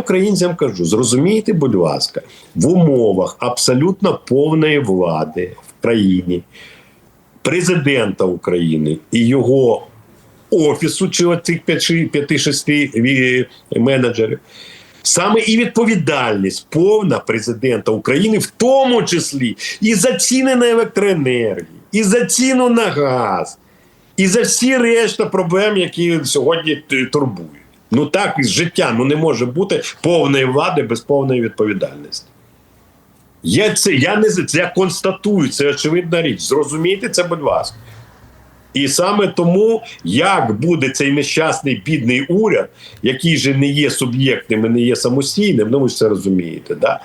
українцям кажу: зрозумійте, будь ласка, в умовах абсолютно повної влади в країні, президента України і його офісу, чи цих 5-6 менеджерів. Саме і відповідальність повна президента України, в тому числі і за ціни на електроенергію, і за ціну на газ, і за всі решта проблем, які сьогодні турбують. Ну так із життя ну не може бути повної влади без повної відповідальності. Я це я не це я констатую, це очевидна річ. Зрозумійте це, будь ласка. І саме тому, як буде цей нещасний бідний уряд, який же не є суб'єктним і не є самостійним, ну ви ж це розумієте, да?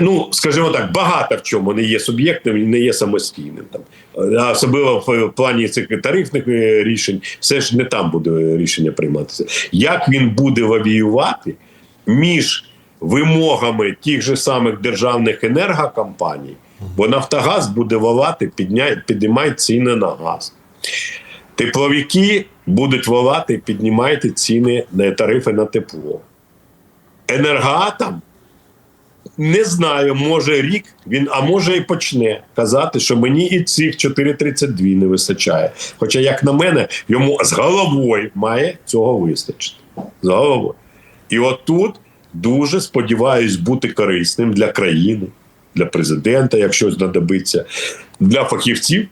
Ну, скажімо так, багато в чому не є суб'єктним і не є самостійним. Там. Особливо в плані цих тарифних е, рішень, все ж не там буде рішення прийматися. Як він буде лавіювати між вимогами тих же самих державних енергокомпаній, бо Нафтогаз буде волати, підняй, піднімай ціни на газ. Тепловики будуть волати, піднімайте ціни на тарифи на тепло. Енергоатом не знаю, може рік він, а може і почне казати, що мені і цих 4,32 не вистачає. Хоча, як на мене, йому з головою має цього вистачити. З головою. І отут дуже сподіваюсь бути корисним для країни, для президента, якщо знадобиться, для фахівців.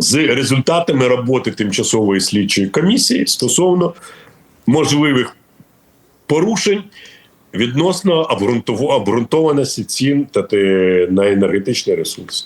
З результатами роботи тимчасової слідчої комісії стосовно можливих порушень відносно обґрунтов- обґрунтованості цін та на енергетичний ресурс.